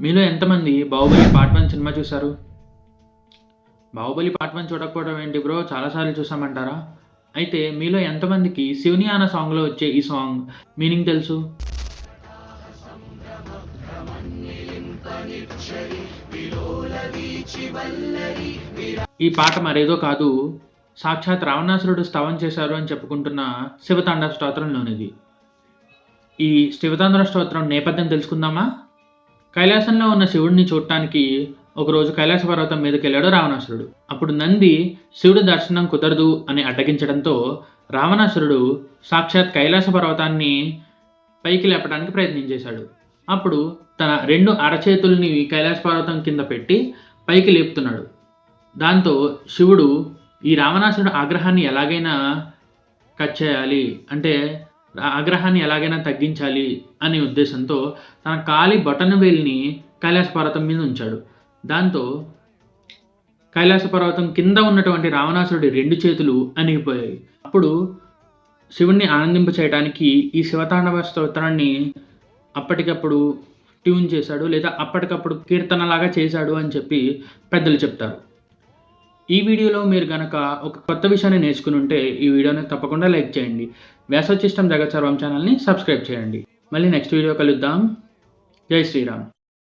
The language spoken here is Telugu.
మీలో ఎంతమంది బాహుబలి పార్ట్ వన్ సినిమా చూశారు? బాహుబలి పార్ట్ వన్ చూడకపోవడం ఏంటి బ్రో? చాలాసార్లు చూసామంటారా? అయితే మీలో ఎంతమందికి శివుని అన్న సాంగ్లో వచ్చే ఈ సాంగ్ మీనింగ్ తెలుసు? ఈ పాట మరేదో కాదు సాక్షాత్ రావణాసురుడు స్తవం చేశారు అని చెప్పుకుంటున్న శివతాండ స్తోత్రంలోనిది. ఈ శివతాండ స్తోత్రం నేపథ్యం తెలుసుకుందామా? కైలాసంలో ఉన్న శివుడిని చూడటానికి ఒకరోజు కైలాస పర్వతం మీదకి వెళ్ళాడు రావణాసురుడు. అప్పుడు నంది శివుడి దర్శనం కుదరదు అని అడ్డగించడంతో రావణాసురుడు సాక్షాత్ కైలాస పర్వతాన్ని పైకి లేపడానికి ప్రయత్నం చేశాడు అప్పుడు తన రెండు అరచేతుల్ని కైలాస పర్వతం కింద పెట్టి పైకి లేపుతున్నాడు. దాంతో శివుడు ఈ రావణాసురుడు ఆగ్రహాన్ని ఎలాగైనా కట్ చేయాలి అంటే ఆగ్రహాన్ని ఎలాగైనా తగ్గించాలి అనే ఉద్దేశంతో తన కాలి బటన్ వేలిని కైలాస పర్వతం మీద ఉంచాడు. దాంతో కైలాస పర్వతం కింద ఉన్నటువంటి రావణాసురుడి రెండు చేతులు అణిగిపోయాయి. అప్పుడు శివుణ్ణి ఆనందింప చేయడానికి ఈ శివతాండవ స్తోత్రాన్ని అప్పటికప్పుడు ట్యూన్ చేశాడు లేదా అప్పటికప్పుడు కీర్తనలాగా చేశాడు అని చెప్పి పెద్దలు చెప్తారు. ఈ వీడియోలో మీరు కనుక ఒక కొత్త విషయాన్ని నేర్చుకుని ఉంటే ఈ వీడియోని తప్పకుండా లైక్ చేయండి. వ్యాసోచిష్టం జగత్ సర్వం ఛానల్ని సబ్స్క్రైబ్ చేయండి. మళ్ళీ నెక్స్ట్ వీడియో కలుద్దాం. జై శ్రీరామ్.